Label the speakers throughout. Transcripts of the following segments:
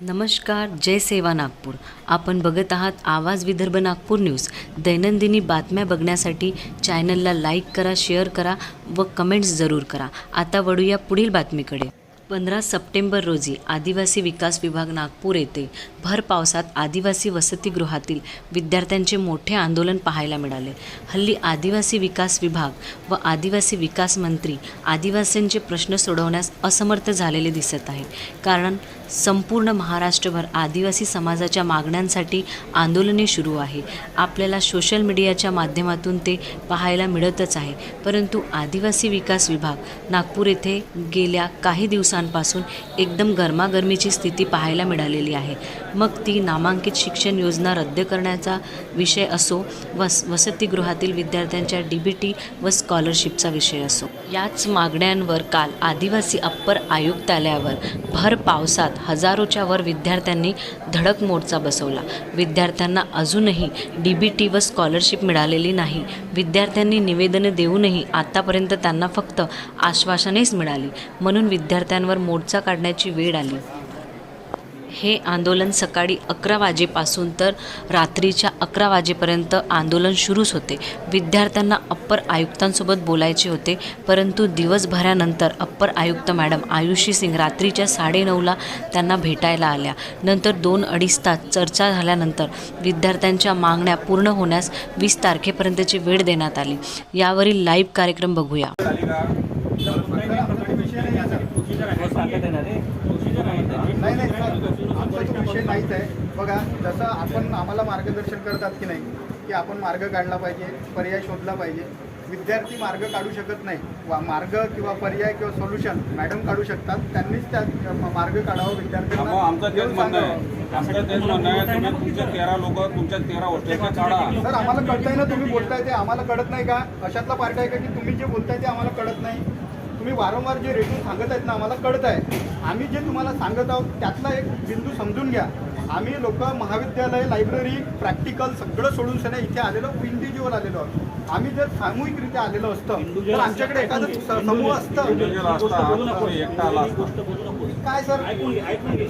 Speaker 1: नमस्कार जय सेवा नागपूर. आपण बघत आहात आवाज विदर्भ नागपूर न्यूज. दैनंदिनी बातम्या बघण्यासाठी चॅनलला लाईक करा शेअर करा व कमेंट्स जरूर करा. आता वळूया पुढील बातमीकडे. पंधरा सप्टेंबर रोजी आदिवासी विकास विभाग नागपूर येथे भर पावसात आदिवासी वसतिगृहातील विद्यार्थ्यांचे मोठे आंदोलन पाहायला मिळाले. हल्ली आदिवासी विकास विभाग व आदिवासी विकास मंत्री आदिवासींचे प्रश्न सोडवण्यास असमर्थ झालेले दिसत आहे कारण संपूर्ण महाराष्ट्रभर आदिवासी समाजाच्या मागण्यांसाठी आंदोलने सुरू आहे. आपल्याला सोशल मीडियाच्या माध्यमातून ते पाहायला मिळतच आहे. परंतु आदिवासी विकास विभाग नागपूर येथे गेल्या काही दिवसांपासून एकदम गरमागरमीची स्थिती पाहायला मिळालेली आहे. मग ती नामांकित शिक्षण योजना रद्द करण्याचा विषय असो वस वसतिगृहातील विद्यार्थ्यांच्या डी बी टी व स्कॉलरशिपचा विषय असो. याच मागण्यांवर काल आदिवासी अप्पर आयुक्तालयावर भर पावसात हजारोच्या वर विद्यार्थ्यांनी धडक मोर्चा बसवला. विद्यार्थ्यांना अजूनही डी बी टी व स्कॉलरशिप मिळालेली नाही. विद्यार्थ्यांनी निवेदने देऊनही आतापर्यंत त्यांना फक्त आश्वासनेच मिळाली. म्हणून विद्यार्थ्यांवर मोर्चा काढण्याची वेळ आली. हे आंदोलन सकाळी अकरा वाजेपासून तर रात्रीच्या अकरा वाजेपर्यंत आंदोलन सुरूच होते. विद्यार्थ्यांना अप्पर आयुक्तांसोबत बोलायचे होते परंतु दिवसभरानंतर अप्पर आयुक्त मॅडम आयुषी सिंग रात्रीच्या साडेनऊला त्यांना भेटायला आल्या. नंतर दोन अडीच तास चर्चा झाल्यानंतर विद्यार्थ्यांच्या मागण्या पूर्ण होण्यास वीस तारखेपर्यंतची वेळ देण्यात आली. यावरील लाईव्ह कार्यक्रम बघूया
Speaker 2: नाही नाही सर आमचा तो विषय नाहीच आहे. बघा जसं आपण आम्हाला मार्गदर्शन करतात की नाही की आपण मार्ग काढला पाहिजे पर्याय शोधला पाहिजे. विद्यार्थी मार्ग काढू शकत नाही. वा मार्ग किंवा पर्याय किंवा सोल्युशन मॅडम काढू शकतात. त्यांनीच त्या मार्ग काढावा विद्यार्थ्यांना
Speaker 3: आमचं तेच म्हणणं. आहे. आमचं तेच म्हणणं आहे तुम्ही तुमचे तेरा लोक तुमच्या तेरा हॉस्टेलच्या काढा.
Speaker 2: सर आम्हाला कळतंय ना तुम्ही बोलताय ते आम्हाला कळत नाही का? अशातला पार्ट आहे का की तुम्ही जे बोलताय ते आम्हाला कळत नाही? तुम्ही वारंवार जे रेटून सांगत आहेत ना आम्हाला कळत आहे. आम्ही जे तुम्हाला सांगत आहोत त्यातला एक बिंदू समजून घ्या. आम्ही लोक महाविद्यालय लायब्ररी प्रॅक्टिकल सगळं सोडून सध्या इथे आलेलो इंडिव्हिज्युअल आलेलो आहोत. आम्ही जर सामूहिकरित्या आलेलो असतं तर आमच्याकडे एखादं समूह असतं. काय सर?
Speaker 4: ऐकून घे ऐकून घे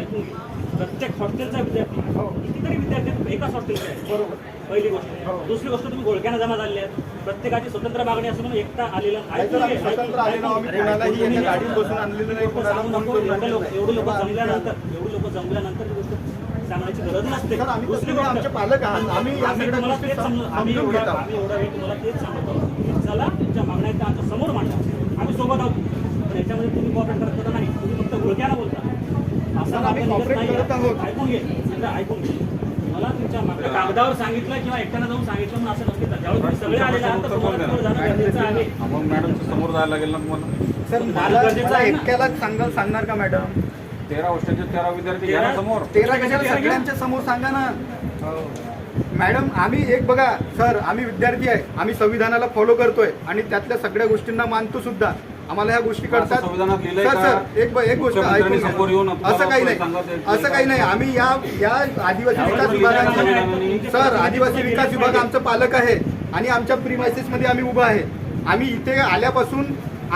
Speaker 4: ऐकून घे. प्रत्येक हॉस्टेलचा विद्यार्थी
Speaker 2: हो.
Speaker 4: कितीतरी विद्यार्थी एकाच हॉस्टेलचा आहे
Speaker 2: बरोबर.
Speaker 4: पहिली गोष्ट.
Speaker 2: हो.
Speaker 4: दुसरी गोष्ट तुम्ही घोळक्यानं जमा झाले आहेत. प्रत्येकाची स्वतंत्र मागणी असून एकटा आलेला एवढे. लोक जमल्यानंतर एवढे लोक जमल्यानंतर सांगण्याची गरज नसते. दुसरी गोष्ट
Speaker 2: आमचे पालक आहात. आम्ही या
Speaker 4: आम्ही
Speaker 2: सगळ्या गोष्टी
Speaker 4: एवढा
Speaker 2: घेत आहोत.
Speaker 4: आम्ही एवढा वेळ तुम्हाला तेच सांगतो. चला तुमच्या मागण्या आहेत आमच्यासमोर मांडा. आम्ही सोबत आहोत. पण याच्यामध्ये तुम्ही कॉपरेट करत नाही. तुम्ही फक्त घोळक्यानं बोलता. असं. ऐकून घे. ऐकून घे. मला तुमच्या मागण्या कागदावर सांगितलं किंवा एकट्यानं जाऊन सांगितलं म्हणून असं नसते ज्यावेळेस तुम्ही सगळे आलेले आहात समोर जाणं गरजेचं आहे.
Speaker 3: मग मॅडमच्या समोर जायला लागेल ना तुम्हाला?
Speaker 2: सर मला सांगाल सांगणार का मॅडम?
Speaker 3: तेरा हॉस्टेलचे तेरा विद्यार्थी घ्या ना समोर.
Speaker 2: तेरा कशाला सगळ्यांच्या समोर सांगा ना. मॅडम आम्ही एक बघा सर आम्ही विद्यार्थी आहे. आम्ही संविधानाला फॉलो करतोय आणि त्यातल्या सगळ्या गोष्टींना मानतो सुद्धा. आम्हाला ह्या गोष्टी कळतात. सर? सर एक एक गोष्ट असं काही नाही. असं काही नाही. आम्ही या या आदिवासी विकास विभागाचे सर आदिवासी विकास विभाग आमचं पालक आहे आणि आमच्या प्रिमायसेस मध्ये आम्ही उभा आहे. आम्ही इथे आल्यापासून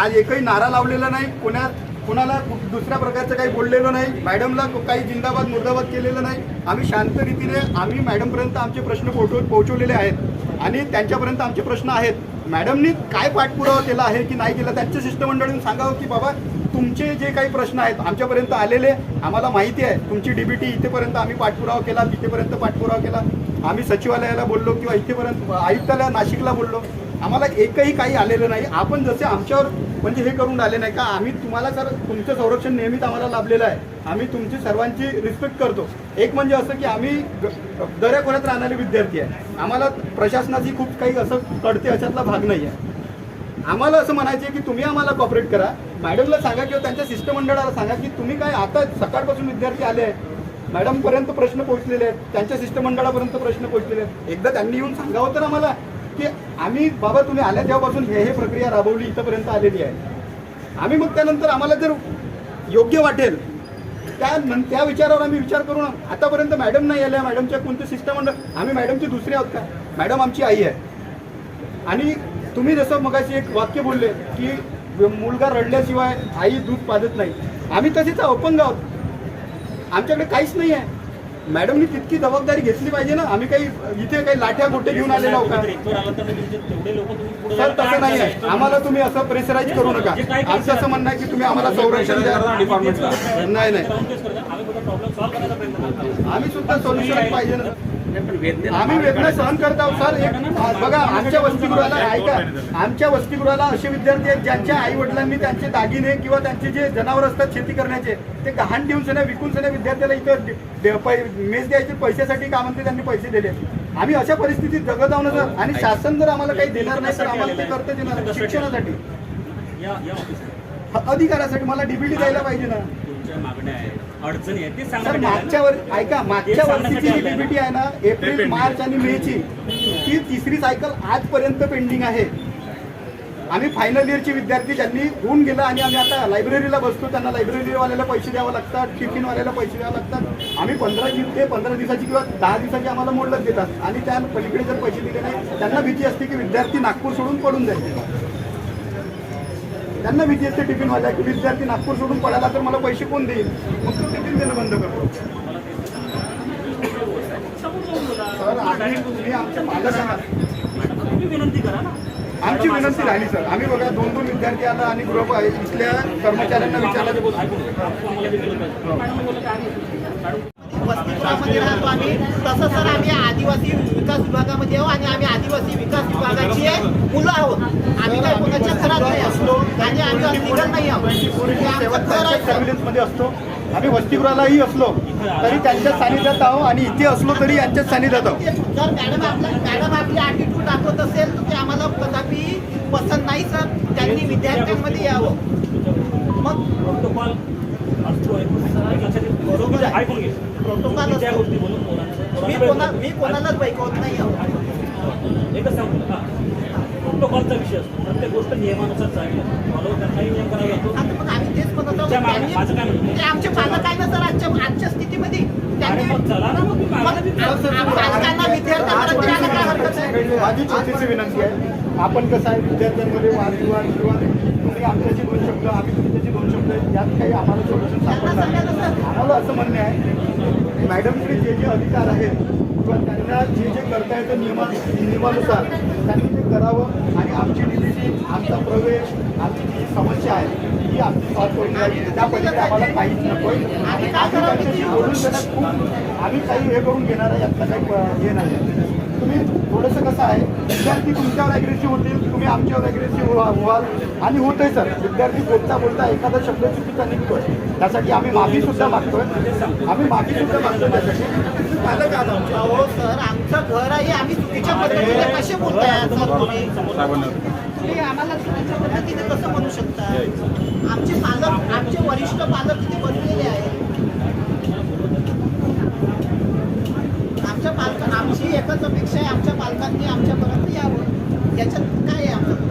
Speaker 2: आज एकही नारा लावलेला नाही. कोणा कोणाला दुसऱ्या प्रकारचं काही बोललेलं नाही. मॅडमला काही जिंदाबाद मुर्दाबाद केलेलं नाही. आम्ही शांत रीतीने आम्ही मॅडमपर्यंत आमचे प्रश्न पोहोचव पोहोचवलेले आहेत. आणि त्यांच्यापर्यंत आमचे प्रश्न आहेत. मॅडमनी काय पाठपुरावा केला आहे की नाही केला त्यांच्या शिष्टमंडळीने सांगावं की बाबा तुमचे जे काही प्रश्न आहेत आमच्यापर्यंत आलेले आम्हाला माहिती आहे. तुमची डीबीटी इथेपर्यंत आम्ही पाठपुरावा केला तिथेपर्यंत पाठपुरावा केला. आम्ही सचिवालयाला बोललो किंवा इथेपर्यंत आयुक्ताला नाशिकला बोललो. आम्हाला एकही काही आलेलं नाही. आपण जसे आमच्यावर म्हणजे हे करून आले नाही का आम्ही तुम्हाला सर तुमचं संरक्षण नेहमीच आम्हाला लाभलेलं आहे. आम्ही तुमची सर्वांची रिस्पेक्ट करतो. एक म्हणजे असं की आम्ही ग- दऱ्याखोऱ्यात राहणारे विद्यार्थी आहे. आम्हाला प्रशासनाची खूप काही असं कळते अशातला भाग नाही आहे. आम्हाला असं म्हणायचं आहे की तुम्ही आम्हाला कॉपरेट करा. मॅडमला सांगा किंवा त्यांच्या शिष्टमंडळाला सांगा की तुम्ही काय आता सकाळपासून विद्यार्थी आले आहेत मॅडमपर्यंत प्रश्न पोहोचलेले आहेत. त्यांच्या शिष्टमंडळापर्यंत प्रश्न पोहोचलेले आहेत. एकदा त्यांनी येऊन सांगावं तर आम्हाला की आम्ही बाबा तुम्ही आल्या तेव्हापासून हे हे प्रक्रिया राबवली इथंपर्यंत आलेली आहे. आम्ही मग त्यानंतर आम्हाला जर योग्य वाटेल त्या त्या विचारावर आम्ही विचार करू ना आतापर्यंत मॅडम नाही आल्या मॅडमच्या कोणते शिष्टमंडळ आम्ही मॅडमची दुसरी आहोत का? मॅडम आमची आई आहे. आणि तुम्ही जसं मगाशी एक वाक्य बोलले की मुलगा रडल्याशिवाय आई दूध पाजत नाही. आम्ही तसेच अपंग आहोत. आमच्याकडे काहीच नाही आहे. मॅडमनी तितकी जबाबदारी घेतली पाहिजे ना. आम्ही काही इथे काही लाठ्या गोटे घेऊन आले नव्हतो का
Speaker 4: एकवर आला तर तुमचे तेवढे लोक तुम्ही पुढे
Speaker 2: सर तसं नाही आहे. आम्हाला तुम्ही असं प्रेशराईज करू नका. आमचं असं म्हणणं आहे की तुम्ही आम्हाला संरक्षण द्या.
Speaker 3: डिपार्टमेंटला
Speaker 2: नाही नाही.
Speaker 4: आम्ही
Speaker 2: सुद्धा सोल्युशन पाहिजे ना. आम्ही वेदना सहन करत आहोत सर. एक बघा आमच्या वसतिगृहाला ऐका. आमच्या वसतिगृहाला असे विद्यार्थी आहेत ज्यांच्या आई वडिलांनी त्यांचे दागिने किंवा त्यांचे जे जनावर असतात शेती करण्याचे ते गहाण देऊन सण्या विकून सण्या विद्यार्थ्याला इथं दे- दे- पै- मेस द्यायचे पैशासाठी का म्हणते त्यांनी पैसे दिले. आम्ही अशा परिस्थितीत जगत आहोत ना सर. आणि शासन जर आम्हाला काही देणार नाही तर आम्हाला ते करता येणार शिक्षणासाठी.
Speaker 4: या या ऑफिसला
Speaker 2: अधिकारासाठी मला डीबीटी द्यायला पाहिजे ना.
Speaker 4: तुमच्या मागण्या आहेत. अडचणी आहेत ते
Speaker 2: सर
Speaker 4: सांगा
Speaker 2: मागच्या वर ऐका मागच्या वर्षीची जी डीबीटी आहे ना एप्रिल मार्च आणि मे ची ती तिसरी सायकल आजपर्यंत पेंडिंग आहे. आम्ही फायनल इयरचे विद्यार्थी ज्यांनी होऊन गेलं आणि आम्ही आता लायब्ररीला बसतो त्यांना लायब्ररीवाल्याला पैसे द्यावे लागतात टिफिनवाल्याला पैसे द्यावे लागतात. आम्ही पंधरा दिवस ते पंधरा दिवसाची किंवा दहा दिवसाची आम्हाला मोडलत देतात. आणि त्या पलीकडे जर पैसे दिले नाही त्यांना भीती असते की विद्यार्थी नागपूर सोडून पडून जाईल. त्यांना असते टिफिनवाल्या की विद्यार्थी नागपूर सोडून पडायला तर मला पैसे कोण देईल? मग तो टिफिन देणं बंद करतो. सर आम्ही तुम्ही आमच्या पालक आहात
Speaker 4: तुम्ही विनंती करा ना.
Speaker 2: आमची विनंती राहिली सर. आम्ही बघा दोन दोन विद्यार्थी आला आणि ग्रुप आहे. इथल्या कर्मचाऱ्यांना
Speaker 5: वसतिगृहामध्ये राहतो आम्ही. तसं सर आम्ही आदिवासी विकास विभागामध्ये आहोत आणि आम्ही आदिवासी विकास विभागाची मुलं आहोत. आम्ही काय कोणाच्या घरात नाही आहे.
Speaker 2: सर्व्हिलन्समध्ये असतो. आम्ही वसतिगृहालाही असलो तरी त्यांच्या सानिध्यात आहो आणि इथे असलो तरी यांच्याच सानिध्यात आहो
Speaker 5: ते जर मॅडम आपला मॅडम आपली ॲटिट्यूड दाखवत असेल तर ते आम्हाला कदापि पसंत नाही सर. त्यांनी विद्यार्थ्यांमध्ये यावं. मग?
Speaker 4: प्रोटोकॉल.
Speaker 5: बरोबर आहे. प्रोटोकॉल मी कोणा मी कोणालाच बैकवत नाही आहोत.
Speaker 4: एकच सांगतो. प्रोटोकॉलचा विषय असतो. प्रत्येक गोष्ट नियमानुसार चालली फॉलो त्यांनाही नियम करावा लागतो
Speaker 5: आता मग आम्ही तेच म्हणत आहोत.
Speaker 4: माझं काय म्हणणं?
Speaker 5: ते आमचे पालक आहे ना सर आजच्या आजच्या स्थितीमध्ये. त्यांनी
Speaker 4: अरे मग चला ना मग तुम्ही मागायला बी-
Speaker 5: मग पालकांना विद्यार्थ्यांना द्यायला काय हरकत आहे?
Speaker 2: माझी छोटीशी विनंती आहे. आपण कसं आहे विद्यार्थ्यांमध्ये वादविवाद किंवा तुम्ही आमच्याची दोन शब्द आम्ही तुमच्याची दोन शब्द यात काही आम्हाला सोल्युशन सापडणार नाही. आम्हाला असं म्हणणे आहे मॅडमकडे जे जे अधिकार आहेत किंवा त्यांना जे जे करता येतं नियमा नियमानुसार त्यांनी ते करावं. आणि आमची डिलिटी आमचा प्रवेश आमची जी समस्या आहे ती आमची सॉल्व्ह करून द्यावी त्या पलीकडे आम्हाला काहीच नकोय आणि आम्ही त्यांच्याशी बोलून खूप आम्ही काही हे करून घेणार आहे आत्ता काही हे नाही. थोडंसं कसं आहे विद्यार्थी तुमच्यावर अग्रेसिव्ह होतील तुम्ही आमच्यावर अग्रेसिव्ह हो- व्हाल आणि होतंय सर विद्यार्थी बोलता बोलता एखादा शब्द चुकीचा निघतोय. त्यासाठी आम्ही माफी सुद्धा मागतोय. आम्ही माफी सुद्धा मागतोय त्यासाठी. पालक आहात आमचे.
Speaker 5: अहो सर आमचं घर आहे. आम्ही चुकीच्या पद्धतीने कसे बोलताय सर तुम्ही? तुम्ही आम्हाला चुकीच्या पद्धतीने कसं म्हणू शकता? आमचे पालक आमचे वरिष्ठ पालक इथे बसलेले आहेत आमच्या पालक आमची एकच अपेक्षा आहे आमच्या पालकांनी आमच्यापर्यंत यावं. याच्यात काय आहे आमचं?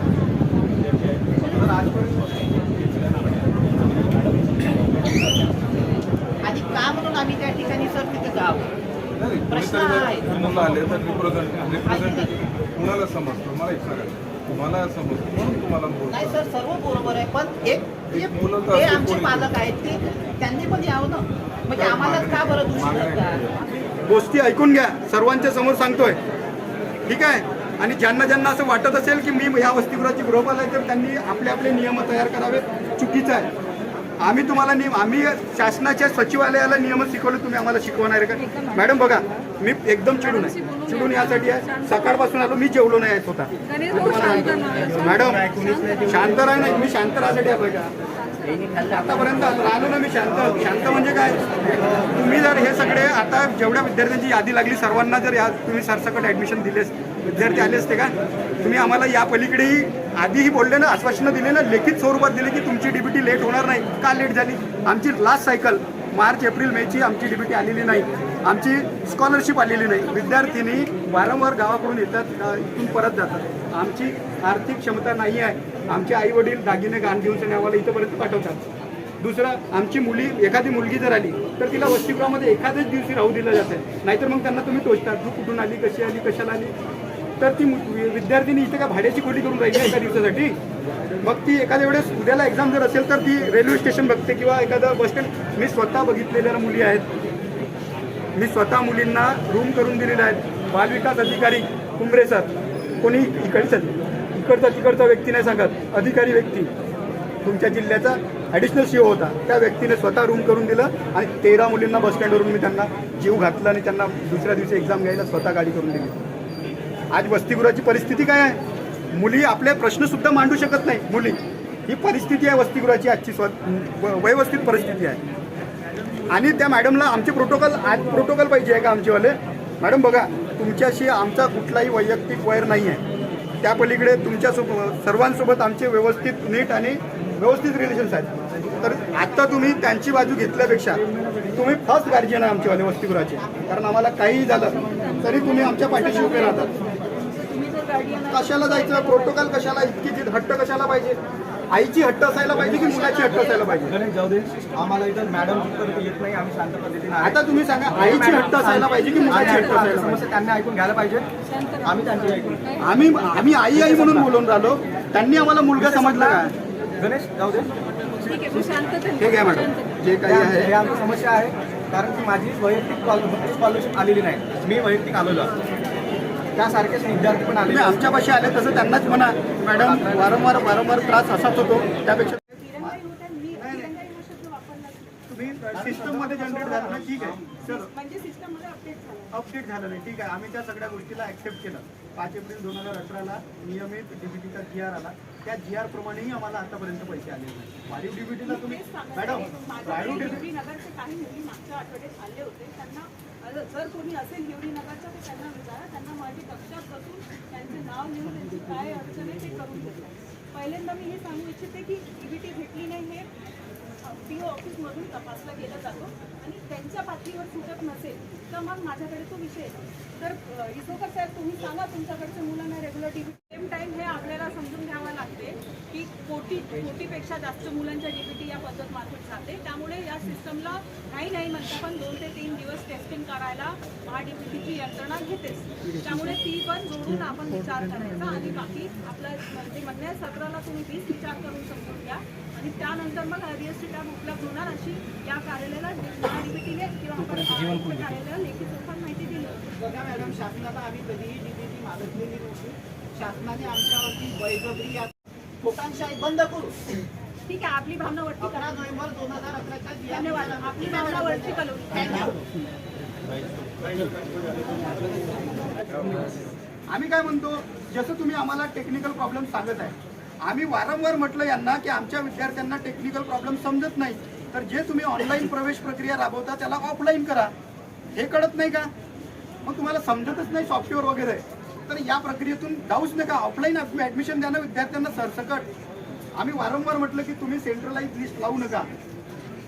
Speaker 5: आणि का म्हणून आम्ही त्या ठिकाणी सर तिथे जावं? प्रश्न आहे.
Speaker 6: तुम्हाला आले तर रिप्रेझेंट रिप्रेझेंटेटिव्ह कुणाला समजतं? मला एक सांगा. तुम्हाला समजतं म्हणून तुम्हाला
Speaker 5: नाही सर सर्व बरोबर आहे पण एक
Speaker 6: मुलं
Speaker 5: आमचे पालक आहेत ते त्यांनी पण यावं ना. म्हणजे आम्हालाच का बरं करतात
Speaker 2: गोष्टी ऐकून घ्या. सर्वांच्या समोर सांगतोय. ठीक आहे? आणि ज्यांना ज्यांना असं वाटत असेल की मी ह्या वसतिगृहाची गृहपाल आहे तर त्यांनी आपले आपले नियम तयार करावे चुकीचं आहे. आम्ही तुम्हाला नियम आम्ही शासनाच्या सचिवालयाला नियम शिकवले तुम्ही आम्हाला शिकवणार आहे का? मॅडम बघा मी एकदम चिडून आहे चिडून यासाठी आहे. सकाळपासून आलो मी जेवलो नाही आहे स्वतः. मॅडम शांत राहा नाही मी शांत राहण्यासाठी आलोय का आतापर्यंत राहिलो ना मी शांत शांत म्हणजे काय? तुम्ही जर हे सगळे आता जेवढ्या विद्यार्थ्यांची यादी लागली सर्वांना जर या तुम्ही सरसकट ॲडमिशन दिलेस विद्यार्थी आले असते का? तुम्ही आम्हाला या पलीकडेही आधीही बोलले ना आश्वासनं दिले ना लेखित स्वरूपात दिले की तुमची डीबीटी लेट होणार नाही. का लेट झाली? आमची लास्ट सायकल मार्च एप्रिल मेची आमची डीबीटी आलेली नाही. आमची स्कॉलरशिप आलेली नाही. विद्यार्थिनी वारंवार गावाकडून येतात इथून परत जातात. आमची आर्थिक क्षमता नाही आहे. आमचे आई वडील दागिने गाण घेऊन सनी आम्हाला इथंपर्यंत पाठवतात. दुसरं आमची मुली एखादी मुलगी जर आली तर तिला वसतिगृहामध्ये एखाद्याच दिवशी राहू दिलं जातं. नाहीतर मग त्यांना तुम्ही टोचतात. तू कुठून आली कशी आली कशाला आली? तर ती मु- विद्यार्थिनी इथे का भाड्याची खोली करून राहिली एका दिवसासाठी? मग ती एखाद्या वेळेस उद्याला एक्झाम जर असेल तर ती रेल्वे स्टेशन बघते किंवा एखादं बस स्टँड मी स्वतः बघितलेल्या मुली आहेत. मी स्वतः मुलींना रूम करून दिलेल्या आहेत. बालविकास अधिकारी कुंबरे सर कोणी इकडचा इकडचा तिकडचा व्यक्ती नाही सांगत. अधिकारी व्यक्ती. तुमच्या जिल्ह्याचा ॲडिशनल सीओ होता. त्या व्यक्तीने स्वतः रूम करून दिलं आणि तेरा मुलींना बस स्टँडवरून मी त्यांना जीव घातला आणि त्यांना दुसऱ्या दिवशी एक्झाम घ्यायला स्वतः गाडी करून दिली. आज वसतिगृहाची परिस्थिती काय आहे? मुली आपले प्रश्नसुद्धा मांडू शकत नाही. मुली. ही परिस्थिती आहे वसतिगृहाची आजची स्व व- व्यवस्थित परिस्थिती आहे. आणि त्या मॅडमला आमचे प्रोटोकॉल आज प्रोटोकॉल पाहिजे आहे का आमचेवाले? मॅडम बघा तुमच्याशी आमचा कुठलाही वैयक्तिक वैर नाही आहे. त्या पलीकडे तुमच्यासोबत सर्वांसोबत आमचे व्यवस्थित नीट आणि व्यवस्थित रिलेशन्स आहेत. तर आत्ता तुम्ही त्यांची बाजू घेतल्यापेक्षा तुम्ही फर्स्ट गार्जियन आहे आमचेवाले वसतिगृहाचे. कारण आम्हाला काहीही झालं तरी तुम्ही आमच्या पाठीशी उभे राहतात. कशाला जायचं? प्रोटोकॉल कशाला? इतकी जिद हट्ट कशाला पाहिजे? आईची हट्ट असायला पाहिजे की मुलाची हट्ट असायला पाहिजे?
Speaker 7: गणेश जाऊ दे. आम्हाला इथं मॅडम येत नाही आम्ही शांत पद्धतीने आहे.
Speaker 2: आता तुम्ही सांगा आईची हट्ट असायला पाहिजे की मुलाची हट्ट असायला
Speaker 7: समस्या
Speaker 2: पाहिजे?
Speaker 7: त्यांनी ऐकून घ्यायला पाहिजे. आम्ही त्यांची ऐकू
Speaker 2: आम्ही आम्ही आई आई म्हणून बोलून राहिलो. त्यांनी आम्हाला मुलगा समजला का?
Speaker 7: गणेश जाऊ दे.
Speaker 2: हे घ्या मॅडम. जे काही
Speaker 7: हे
Speaker 2: आहे.
Speaker 7: हे आमची समस्या आहे. कारण की माझी वैयक्तिक स्कॉलरशिप आलेली नाही. मी वैयक्तिक आलेलो आहे. त्यासारखेच विद्यार्थी पण
Speaker 2: तुम्ही आमच्यापाशी आले तसं त्यांनाच म्हणा मॅडम वारंवार वारंवार त्रास असाच होतो. त्यापेक्षा तुम्ही सिस्टममध्ये जनरेट झालं ना ठीक आहे. सर
Speaker 8: म्हणजे अपडेट झालं
Speaker 2: नाही. ठीक आहे आम्ही त्या सगळ्या गोष्टीला ऍक्सेप्ट केलं. पाच एप्रिल दोन हजार अठराला नियमित डीबीटीचा जी आर आला. त्या जी आर प्रमाणेही आम्हाला आतापर्यंत पैसे आले नाही. वाढीव डीबीटीला तुम्ही मॅडम वाढीव डीबीटी
Speaker 8: नगरचे काही मुली मागच्या आठवड्यात आले होते. त्यांना जर कोणी असेल हिवरी नगरचा तर त्यांना विचारा. त्यांना माझी कक्षात बसून त्यांचे नाव लिहून त्यांची काय अडचण आहे ते करून देतात. पहिल्यांदा मी हे सांगू इच्छिते की डीबीटी भेटली नाही हे पी ओ ऑफिसमधून तपासला गेला जातो. आणि त्यांच्या पातळीवर सुटत नसेल तर मग माझ्याकडे तो विषय येतो तर इसोकर साहेब तुम्ही सांगा तुमच्याकडच्या मुलांना रेग्युलर डीबीटी सेम टाइम हे आपल्याला समजून घ्यावं की कोटी कोटीपेक्षा जास्त मुलांच्या डीबीटी या पद्धत मार्फत जाते. त्यामुळे या सिस्टमला नाही नाही म्हणता पण दोन ते तीन दिवस टेस्टिंग करायला महाडीबीटीची यंत्रणा घेतेच. त्यामुळे ती पण जोडून आपण विचार करायचा आणि बाकी आपलं म्हणजे म्हणण्या सत्राला तुम्ही वीस विचार करून समजून घ्या. आणि त्यानंतर मग आरबीएसची टॅब उपलब्ध होणार अशी या कार्यालयाला महाडीबीटीने किंवा आपण कार्यालयाला लेखी स्वरूपात माहिती दिली.
Speaker 5: बघा मॅडम शासनाला आम्ही कधीही डीबीटी मागितलेली नव्हती शासनाने आमच्यावरती बळजबरी बंद करू.
Speaker 8: ठीक आहे आपली भावना वरती
Speaker 5: अकरा
Speaker 8: करा.
Speaker 5: नोव्हेंबर दोन हजार अकराच्या
Speaker 8: धन्यवाद. आपली भावना वरती कळवली
Speaker 5: थँक्यू
Speaker 2: आम्ही काय म्हणतो जसं तुम्ही आम्हाला टेक्निकल प्रॉब्लेम सांगत आहे आम्ही वारंवार म्हटलं यांना की आमच्या विद्यार्थ्यांना टेक्निकल प्रॉब्लेम समजत नाही. तर जे तुम्ही ऑनलाईन प्रवेश प्रक्रिया राबवता त्याला ऑफलाईन करा. हे कळत नाही का? मग तुम्हाला समजतच नाही सॉफ्टवेअर वगैरे. तर या प्रक्रियेतून जाऊच नका. ऑफलाईन ॲडमिशन द्या ना विद्यार्थ्यांना सरसकट. आम्ही वारंवार म्हटलं की तुम्ही सेंट्रलाइज लिस्ट लावू नका.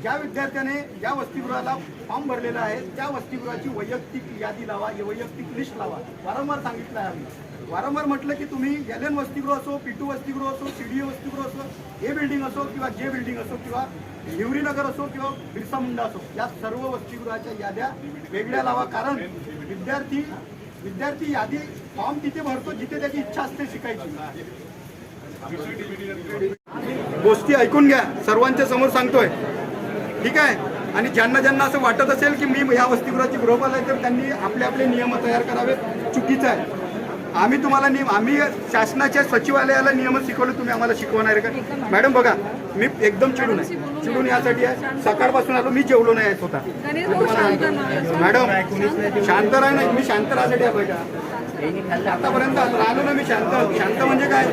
Speaker 2: ज्या विद्यार्थ्याने ज्या वसतिगृहाला फॉर्म भरलेला आहे त्या वसतिगृहाची वैयक्तिक यादी लावा वैयक्तिक लिस्ट लावा. वारंवार सांगितलं आहे आम्ही. वारंवार म्हटलं की तुम्ही एल एन वसतिगृह असो पी टू वसतिगृह असो सी डी ए वसतिगृह असो ए बिल्डिंग असो किंवा जे बिल्डिंग असो किंवा हिवरीनगर असो किंवा बिरसा मुंडा असो या सर्व वसतिगृहाच्या याद्या वेगळ्या लावा. कारण विद्यार्थी विद्यार्थी यादी फॉर्म तिथे भरतो जिथे त्याची इच्छा असते शिकायची. गोष्टी ऐकून घ्या. सर्वांच्या समोर सांगतोय. ठीक आहे? आणि ज्यांना ज्यांना असं वाटत असेल की मी या वसतिगृहाची गृहपाल आहे तर त्यांनी आपले आपले नियम तयार करावे चुकीचं आहे. आम्ही तुम्हाला नियम आम्ही शासनाच्या सचिवालयाला नियम शिकवले तुम्ही आम्हाला शिकवणार आहे का? मॅडम बघा मी एकदम चिडून आहे. चिडून यासाठी आहे. सकाळपासून आलो मी जेवलो नाही आहे स्वतः. मॅडम शांत राहा. नाही मी शांत राहण्यासाठी आलोय का आतापर्यंत राहिलो ना मी शांत. शांत म्हणजे काय?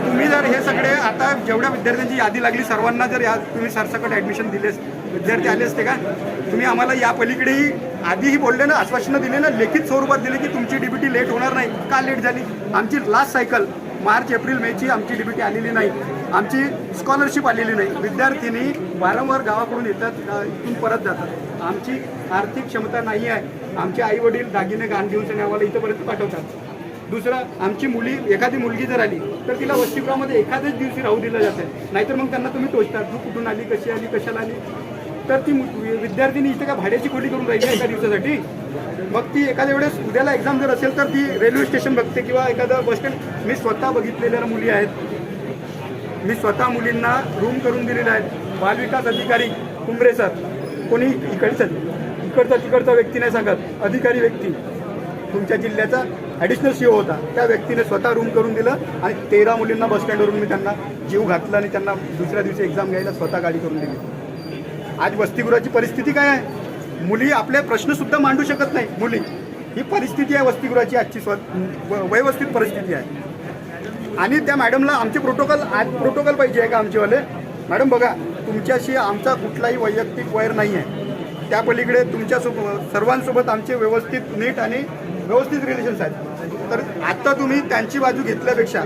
Speaker 2: तुम्ही जर हे सगळे आता जेवढ्या विद्यार्थ्यांची यादी लागली सर्वांना जर या तुम्ही सरसकट ऍडमिशन दिलेस विद्यार्थी आले असते का तुम्ही आम्हाला या पलीकडेही आधीही बोलले ना आश्वासनं दिले ना लेखित स्वरूपात दिले की तुमची डीबीटी लेट होणार नाही. का लेट झाली? आमची लास्ट सायकल मार्च एप्रिल मेची आमची डीबीटी आलेली नाही. आमची स्कॉलरशिप आलेली नाही. विद्यार्थिनी वारंवार गावाकडून येतात इथून परत जातात. आमची आर्थिक क्षमता नाही आहे. आमचे आई वडील दागिने गाण घेऊन आणि आम्हाला इथंपर्यंत पाठवतात. दुसरं आमची मुली एखादी मुलगी जर आली तर तिला वसतिगृहामध्ये एखाद्याच दिवशी राहू दिलं जाते. नाहीतर मग त्यांना तुम्ही टोचतात तू कुठून आली कशी आली कशाला आली? तर ती मु- विद्यार्थिनी इथे का भाड्याची खोली करून राहिली एका दिवसासाठी? मग ती एखाद्या वेळेस उद्याला एक्झाम जर असेल तर ती रेल्वे स्टेशन बघते किंवा एखादं बस स्टँड मी स्वतः बघितलेल्या मुली आहेत. मी स्वतः मुलींना रूम करून दिलेल्या आहेत. बालविकास अधिकारी कुंबरे सर. कोणी इकडचं? इकडचा तिकडचा व्यक्ती नाही सांगत अधिकारी व्यक्ती. तुमच्या जिल्ह्याचा ॲडिशनल सीओ होता. त्या व्यक्तीने स्वतः रूम करून दिलं आणि तेरा मुलींना बसस्टँडवरून मी त्यांना जीव घातला आणि त्यांना दुसऱ्या दिवशी एक्झाम घ्यायला स्वतः गाडी करून दिली. आज वसतिगृहाची परिस्थिती काय आहे? मुली आपले प्रश्नसुद्धा मांडू शकत नाही मुली. ही परिस्थिती आहे वसतिगृहाची आजची स्व व- व्यवस्थित परिस्थिती आहे. आणि त्या मॅडमला आमचे प्रोटोकॉल आज प्रोटोकॉल पाहिजे आहे का आमचेवाले? मॅडम बघा तुमच्याशी आमचा कुठलाही वैयक्तिक वैर नाही आहे त्या पलीकडे तुमच्यासोबत सर्वांसोबत आमचे व्यवस्थित नीट आणि व्यवस्थित रिलेशन्स आहेत. तर आत्ता तुम्ही त्यांची बाजू घेतल्यापेक्षा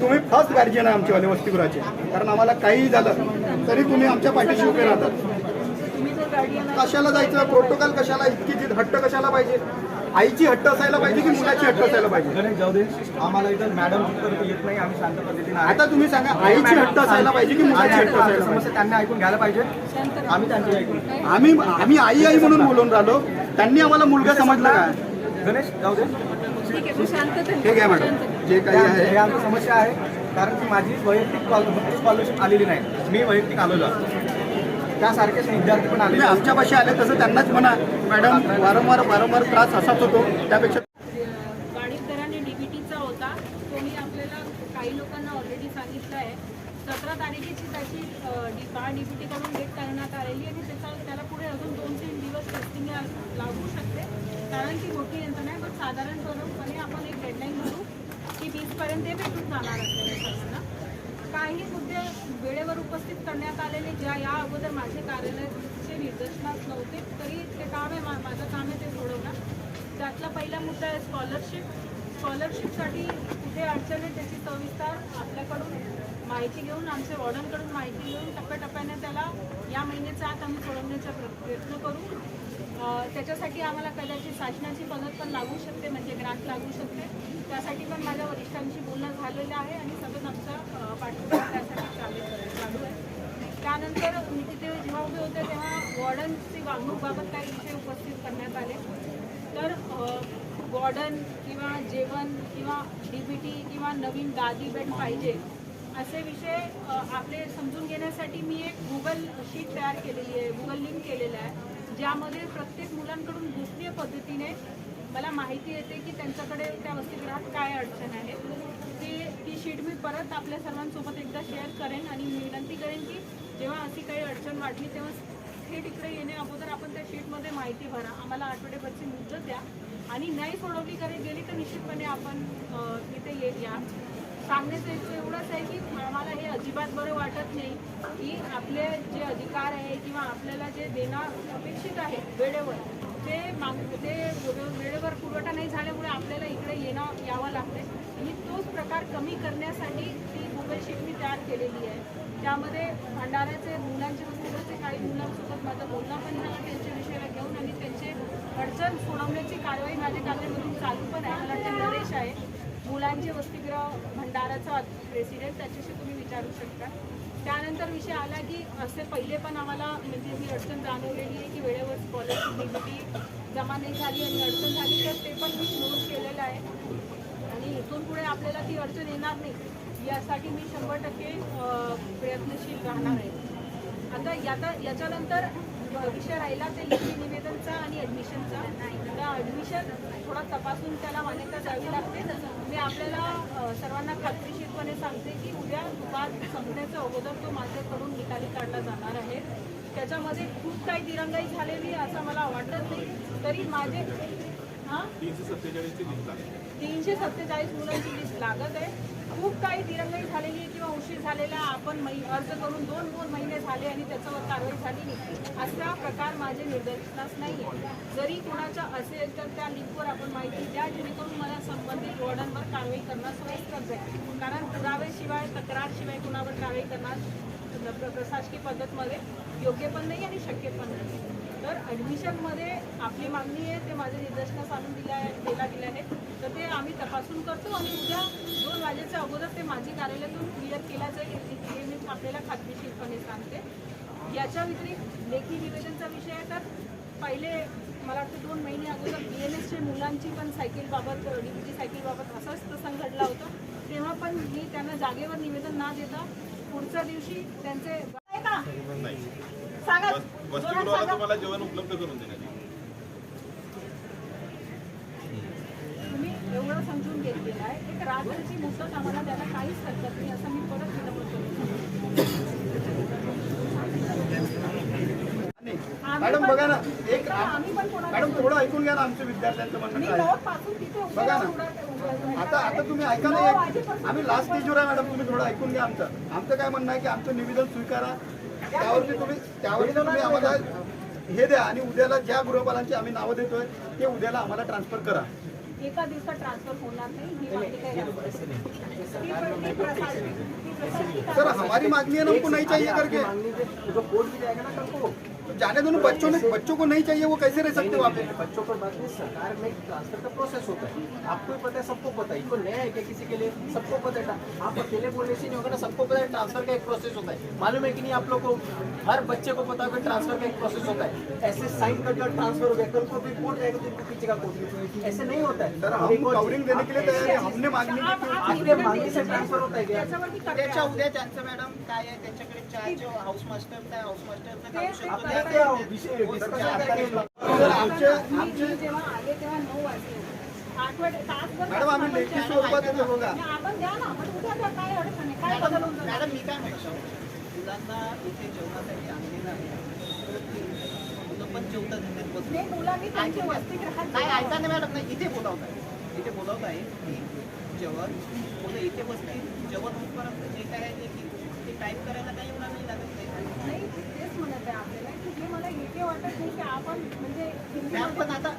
Speaker 2: तुम्ही फर्स्ट गार्जियन आहे आमचेवाले वसतिगृहाचे कारण आम्हाला काहीही झालं तरी तुम्ही आमच्या पाठीशी उभे राहतात. कशाला जायचं? प्रोटोकॉल कशाला? इतकी जिद हट्ट कशाला पाहिजे? आईची हट्ट असायला पाहिजे की मुलाची हट्ट असायला पाहिजे?
Speaker 7: गणेश जाऊ दे. आम्हाला इथं मॅडम तर येत नाही आम्ही शांत पद्धतीने.
Speaker 2: आता तुम्ही सांगा आईची हट्ट असायला पाहिजे की मुलाची हट्ट असायला पाहिजे
Speaker 7: समस्या त्यांनी ऐकून घ्यायला पाहिजे. आम्ही त्यांची ऐकून.
Speaker 2: आम्ही आम्ही आई आई म्हणून बोलून राहिलो. त्यांनी आम्हाला मुलगा समजला का?
Speaker 7: गणेश जाऊ दे.
Speaker 8: ठीक आहे
Speaker 2: मॅडम. जे काही आहे.
Speaker 7: हे आमची समस्या आहे कारण की माझी वैयक्तिक स्कॉलरशिप आलेली नाही. मी वैयक्तिक आलेलो त्यासारखेच विद्यार्थी पण आले
Speaker 2: आमच्यापाशी आले तसं त्यांनाच म्हणा. मॅडम वारंवार वारंवार त्रास असाच होतो. त्यापेक्षा
Speaker 8: डीबीटीचा होता. तो मी आपल्याला काही लोकांना ऑलरेडी सांगितलं आहे. सतरा तारखेची त्याची डी कडून डेट करण्यात आलेली आणि त्याचा त्याला पुढे अजून दोन तीन दिवस टेस्टिंग लागू शकते. कारण ती मोठी यंत्रणा आहे. पण साधारणपणे आपण एक डेडलाईन म्हणू की वीसपर्यंत ते भेटून जाणार आपल्याला सर्वांना काही मुद्दे वेळेवर उपस्थित करण्यात आलेले ज्या या अगोदर माझे कार्यालयाचे निदर्शनास नव्हते तरी ते काम आहे मा- माझं काम आहे ते सोडवणं. त्यातला पहिला मुद्दा आहे स्कॉलरशिप स्कॉलरशिपसाठी कुठे अडचण आहे त्याची सविस्तर आपल्याकडून माहिती घेऊन आमच्या वॉर्डनकडून माहिती घेऊन टप्प्याटप्प्याने त्याला या महिन्याच्या आत आम्ही सोडवण्याचा प्र- प्रयत्न करू. त्याच्यासाठी आम्हाला कदाचित शासनाची मदत पण लागू शकते म्हणजे ग्रांट लागू शकते. त्यासाठी पण माझ्या वरिष्ठांशी बोलणं झालेलं आहे आणि सगळं आमचा अं, पाठपुरावा त्यासाठी चालू चालू आहे. त्यानंतर मी तिथे जेव्हा उभे होते तेव्हा वॉर्डनची वागणूकबाबत काही विषय उपस्थित करण्यात आले. तर वॉर्डन किंवा जेवण किंवा डीबीटी किंवा नवीन गादी बेड पाहिजे असे विषय आपले समजून घेण्यासाठी मी एक गुगल शीट तयार केलेली आहे गुगल लिंक केलेलं आहे ज्यामध्ये प्रत्येक मुलांकडून गोपनीय पद्धतीने मला माहिती येते की त्यांच्याकडे त्या वसतिगृहात काय अडचण आहे. ते ती शीट मी परत आपल्या सर्वांसोबत एकदा शेअर करेन आणि विनंती करेन की जेव्हा अशी काही अडचण वाटली तेव्हा थेट इकडे येणे अगोदर आपण त्या शीटमध्ये माहिती भरा. आम्हाला आठवड्याभरची मुदत द्या आणि नाही सोडवली करे गेली तर निश्चितपणे आपण तिथे इथे या सांगण्याचं हेतू एवढंच आहे की आम्हाला हे अजिबात बरं वाटत नाही की आपले जे अधिकार आहे किंवा आपल्याला जे देणं अपेक्षित आहे वेळेवर ते माग ते वेळेवर पुरवठा नाही झाल्यामुळे आपल्याला इकडे येणं यावं लागते प्रकार कमी करण्यासाठी ती गुगल शीट मी तयार केलेली आहे. त्यामध्ये भंडाऱ्याचे मुलांचे वस्तूचे काही मुलांसोबत माझं बोलणं पण झालं त्यांच्या विषयाला घेऊन आणि त्यांचे अडचण सोडवण्याची कारवाई माझ्या कार्यालयामधून चालू पण आहे. मला वाटतं नरेश आहे. मुलांचे वसतिगृह भंडाराचा प्रेसिडेंट त्याच्याशी तुम्ही विचारू शकता. त्यानंतर विषय आला की असे पहिले पण आम्हाला म्हणजे ही अडचण जाणवलेली आहे की वेळेवर स्कॉलरशिप डीबीटी जमा नाही झाली आणि अडचण झाली तर ते पण मी नोट केलेलं आहे. इथून पुढे आपल्याला ती अडचण येणार नाही. यासाठी मी शंभर टक्के प्रयत्नशील राहणार आहे. आता याचा याच्यानंतर विषय राहिला ते लेखी निवेदनचा आणि ॲडमिशनचा त्या ॲडमिशन थोडा तपासून त्याला मान्यता द्यावी लागते. मी आपल्याला सर्वांना खात्रीशीरपणे सांगते की उद्या दुपार संपण्याच्या अगोदर तो माझ्याकडून निकाली काढला जाणार आहे. त्याच्यामध्ये खूप काही दिरंगाई झालेली असं मला वाटत नाही. तरी माझे हां? तीनशे सत्तेचाळीस मुलांची लिस्ट लागत आहे. खूप काही दिरंगाई झालेली आहे किंवा उशीर झालेला आपण अर्ज करून दोन दोन महिने झाले आणि त्याच्यावर कारवाई झाली नाही असा प्रकार माझे निदर्शनास नाही आहे जरी कोणाच्या असेल तर त्या लिंकवर आपण माहिती द्या जेणेकरून मला संबंधित वॉर्डनवर कारवाई करणं सोयीस्कर जाईल. कारण पुराव्याशिवाय तक्रारशिवाय कुणावर कारवाई करणार प्र- प्रशासकीय पद्धतमध्ये योग्य पण नाही आणि शक्य पण नाही. तर ॲडमिशनमध्ये आपली मागणी आहे ते माझ्या निदर्शनास आणून दिल्या आहे दिला गेले आहे तर ते आम्ही तपासून करतो आणि उद्या दोन वाजेच्या अगोदर ते माझी कार्यालयातून क्लिअर केला जाईल. हे मी आपल्याला खात्रीशीरपणे सांगते. याच्या व्यतिरिक्त लेखी निवेदनचा विषय आहे. तर पहिले मला वाटतं दोन महिने अगोदर बी एन एसच्या मुलांची पण सायकलबाबत डीबीटी सायकलबाबत असाच प्रसंग घडला होता. तेव्हा पण मी त्यांना जागेवर निवेदन ना देता पुढच्या दिवशी त्यांचे आहे का? सांगा. जोरात सांगा.
Speaker 6: तुम्हाला जेवण उपलब्ध करून देण्यात
Speaker 8: तुम्ही एवढं समजून घेतलेलं आहे. एक रात्रीची मुदत आम्हाला द्यायला काहीच हरकत नाही असं मी परत विनंती
Speaker 2: मॅडम बघा ना एक मॅडम थोडं ऐकून घ्या ना आमच्या विद्यार्थ्यांचं
Speaker 8: मी
Speaker 2: म्हणणं काय आहे.
Speaker 8: नऊ पासून तिथे उभे
Speaker 2: बघा
Speaker 8: राहून
Speaker 2: ना. आता आता तुम्ही ऐका ना एक.
Speaker 8: वाजेपासून
Speaker 2: आम्ही लास्ट स्टेजवर आहे मॅडम तुम्ही थोडं ऐकून घ्या आमचं. आमचं काय म्हणणं आहे की आमचं निवेदन स्वीकारा. त्यावरती तुम्ही त्यावरती तुम्ही आम्हाला हे द्या आणि उद्याला ज्या गृहपालांची आम्ही नावं देतोय ते उद्याला आम्हाला ट्रान्सफर करा.
Speaker 8: एका दिवसात ट्रान्सफर होणार नाही मागणी
Speaker 2: सर हमारी मांगनी है ना हमको नहीं चाहिए करके.
Speaker 7: जो कोर्ट भी जाएगा ना कल को.
Speaker 2: जाने दो ना बच्चों ने बच्चों को नहीं चाहिए वो कैसे रह सकते वहाँ पे?
Speaker 7: बच्चों पर बात नहीं सरकार में ट्रांसफ़र का प्रोसेस होता है। आपको ही पता है सबको पता है। इनको नया है क्या किसी के लिए? सबको पता है। आप अकेले बोलने से नहीं होगा ना सबको पता है ट्रांसफ़र का एक प्रोसेस होता है। मालूम है कि नहीं आप लोग को? हर बच्चे को पता होगा ट्रांसफ़र का एक प्रोसेस होता है। ऐसे साइन कर दिया ट्रांसफ़र हो गया कल को भी कोर्ट जाएगा तो इनको पीछे का कोर्ट ऐसे नहीं होता है।
Speaker 2: कवरिंग देने के लिए तैयार है हमने मांगनी
Speaker 8: निवेदन
Speaker 7: मागणी से ट्रांसफ़र होता है
Speaker 5: त्याच्या उद्या त्यांचं मॅडम काय आहे? त्यांच्याकडे चहाचे house master house master
Speaker 2: madam आम्ही लेखी स्वरूपात येतो बघा?
Speaker 5: मॅडम मी काय म्हणतो? मुलांना इथे जेवणासाठी आणलेलं आहे तर ते मुलं पण जेवतात.
Speaker 8: नाही मुलांनी त्यांची वसतिगृहात
Speaker 5: नाही ऐका ना मॅडम नाही इथे बोलावत आहे इथे बोलावत आहे की जेवण मुलं इथे बसतील जेवण होईपर्यंत जे काय आहे ते- ते टाईप करायला काही एवढा नाही लागत नाही
Speaker 8: नाही तेच म्हणत आहे आपल्याला की हे मला योग्य वाटत नाही की आपण म्हणजे
Speaker 5: मॅम पण आता अ,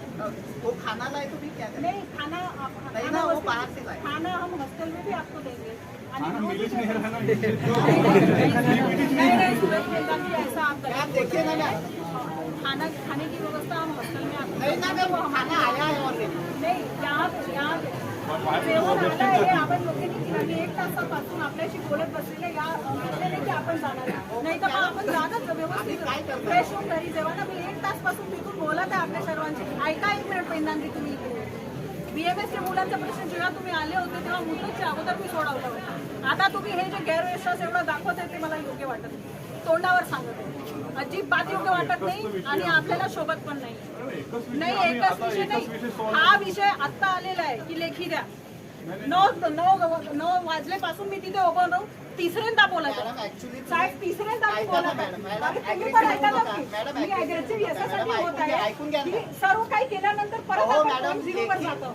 Speaker 5: तो खानाला आहे तुम्ही क्या? करें?
Speaker 8: नहीं खाना आप
Speaker 5: नहीं
Speaker 8: खाना
Speaker 5: ना, वो बाहर से लाए।
Speaker 8: खाना हम हॉस्टल में भी आपको देंगे. आणि रोज नहीं, नहीं, सूरज ऐसा आप
Speaker 5: मैम
Speaker 8: करें
Speaker 5: देखिए ना मैम.
Speaker 8: खाना खाने की व्यवस्था हम हॉस्टल में आपको
Speaker 5: नहीं ना
Speaker 8: वो हमारे
Speaker 5: खाना आया है ऑलरेडी
Speaker 8: नाही यहाँ यहाँ जेवण आलं हे आपण लोकांनी केलं म्हणजे एक तासापासून आपल्याशी बोलत बसलेले या म्हटले की आपण जाणार नाही तर मग आपण जाणं व्यवस्थित. फ्रेश होऊन घरी. जेव्हा ना मी एक तासपासून तिथून बोलत आहे आपल्या सर्वांची ऐका एक मिनिट पहिल्यांदा तुम्ही बीएमएसच्या मुलांचा प्रश्न जेव्हा तुम्ही आले होते तेव्हा मुदतच्या अगोदर मी सोडवलं होतं. आता तुम्ही हे जे गैरविश्वास एवढं दाखवत आहे ते मला योग्य वाटत नाही. तोंडावर सांगत आहे. अजिबात योग्य वाटत नाही आणि आपल्याला शोभत पण नाही. नाही एकच विषय नाही. हा विषय आत्ता आलेला आहे की लेखी द्या. नऊ नऊ नऊ वाजल्यापासून मी तिथे उभं राहून तिसऱ्यांदा बोलत साहेब तिसऱ्यांदा बोलत आहे. सर्व काही केल्यानंतर परत
Speaker 5: हो मॅडम
Speaker 8: जातो.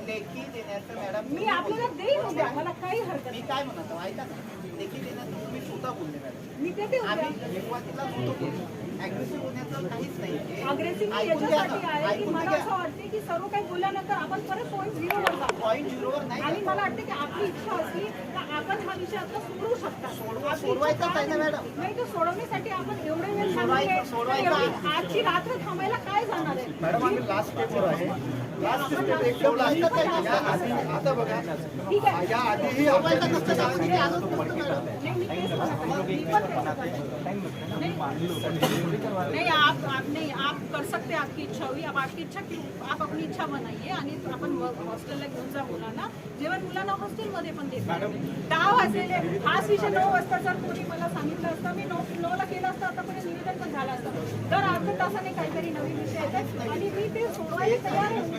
Speaker 8: मी आपल्याला देईन उद्या. मला काही हरकत
Speaker 5: मी
Speaker 8: नाही.
Speaker 5: काय म्हणत ऐका ना. लेखी देण्याचं तुम्ही स्वतः बोलले मॅडम
Speaker 8: मी देते उद्या
Speaker 5: आम्ही सुरुवातीला होतो बोललो अग्रेसिव्ह होण्याचं काहीच नाही.
Speaker 8: अग्रेसिव्ह
Speaker 5: ऐकून घ्या
Speaker 8: याच्यासाठी
Speaker 5: ना,
Speaker 8: आहे की
Speaker 5: ऐकून
Speaker 8: मला
Speaker 5: घ्या.
Speaker 8: असं वाटते की सर्व काही बोलल्यानंतर आपण परत पॉईंट झिरो वर जातो
Speaker 5: पॉईंट झिरोवर नाही
Speaker 8: आणि मला वाटतं की आपली इच्छा असली तर आपण हा विषय आता सोडवू शकता.
Speaker 5: सोडवा-
Speaker 8: आपली
Speaker 5: सोडवायचाच
Speaker 8: इच्छा
Speaker 5: आहे. ना
Speaker 8: काय
Speaker 5: मॅडम.
Speaker 8: नाही तर सोडवण्यासाठी आपण एवढे वेळ
Speaker 5: सोडवायचं-. सोडवायचं
Speaker 8: एवढी आजची रात्र थांबायला काय जाणार आहे?
Speaker 2: मॅडम आम्ही लास्ट स्टेपवर आहे. आता बघा या आधीही
Speaker 8: नाही, नहीं आप आप नहीं. आप कर सकते आपकी इच्छा हुई अब आपकी इच्छा की आप अपनी इच्छा बनाइए आणि आपण हॉस्टेलला घेऊन जा मुलांना जेवण मुलांना हॉस्टेलमध्ये पण देत दहा वाजलेले हाच विषय नऊ वाजता जर कोणी मला सांगितलं असतं मी नऊ नऊला केलं असतं आता कोणी निवेदन पण झालं असतं तर अर्ध्या तासाने काहीतरी नवीन विषय येतात आणि मी ते सोडवायला तयार
Speaker 7: होऊन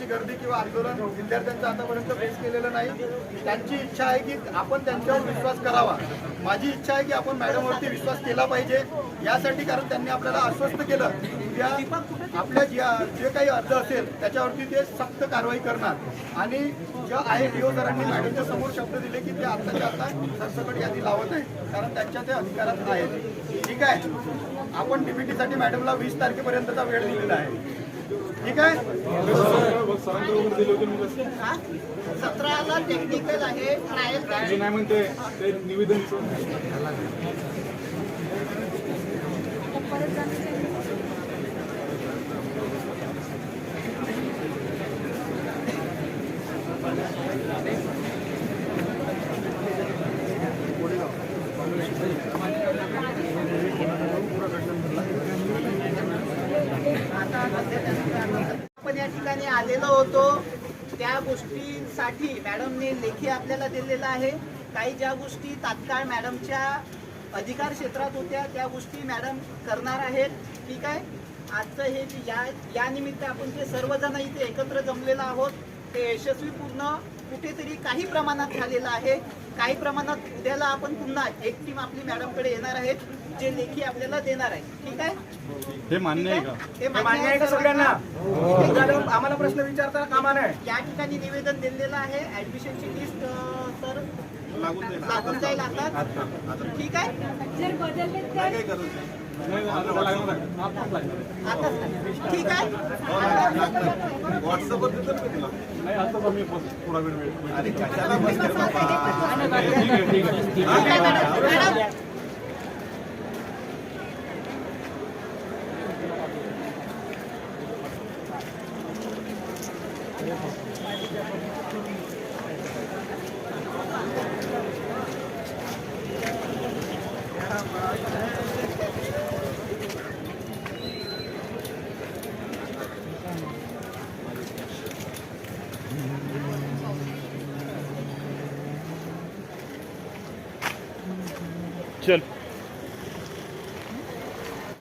Speaker 2: विद्यार्थ्यांची गर्दी किंवा आंदोलन विद्यार्थ्यांचं आतापर्यंत फेस केलेलं नाही. त्यांची इच्छा आहे की आपण त्यांच्यावर विश्वास करावा. माझी इच्छा आहे की आपण मॅडमवरती विश्वास केला पाहिजे. यासाठी कारण त्यांनी आपल्याला आश्वस्त केलं. उद्या आपल्या ज्या जे काही अर्ज असेल त्याच्यावरती ते सक्त कारवाई करणार. आणि ज्या आहे डीओ सरांनी मॅडमच्या समोर शब्द दिले की ते आत्ताच्या आता सरसकट यादी लावत आहे कारण त्यांच्या ते अधिकारात आहेत. ठीक आहे. आपण DBT साठी मॅडमला वीस तारखेपर्यंतचा वेळ दिलेला आहे. ठीक आहे
Speaker 5: हा? सतराला टेक्निकल आहे ट्रायल
Speaker 6: नाही म्हणते ते निवेदन
Speaker 5: आपण या ठिकाणी आलेलो होतो. त्या गोष्टीसाठी मॅडमने लेखी आपल्याला दिलेला आहे. काही ज्या गोष्टी तात्काळ मॅडमच्या अधिकार क्षेत्रात होत्या त्या गोष्टी मॅडम करणार आहेत. ठीक आहे? आजचं हे जे या या निमित्त आपण जे सर्वजण इथे एकत्र जमलेलो आहोत ते यशस्वीपूर्ण कुठेतरी काही प्रमाणात झालेलं आहे. काही प्रमाणात उद्याला आपण पुन्हा एक टीम आपली मॅडमकडे येणार आहेत. जे लेखी आपल्याला देणार आहे. ठीक आहे?
Speaker 6: हे मान्य आहे का?
Speaker 5: हे मान्य आहे का सगळ्यांना
Speaker 7: आम्हाला प्रश्न विचारता कामा नाही
Speaker 5: या ठिकाणी निवेदन दिलेलं आहे. ऍडमिशनची लिस्ट तर लागून जाईल. आता. ठीक आहे?
Speaker 8: जर बदलले तर?
Speaker 5: आता ठीक आहे?
Speaker 6: व्हॉट्सअपवर आम्ही थोडा वेळ वेळ
Speaker 5: ठीक आहे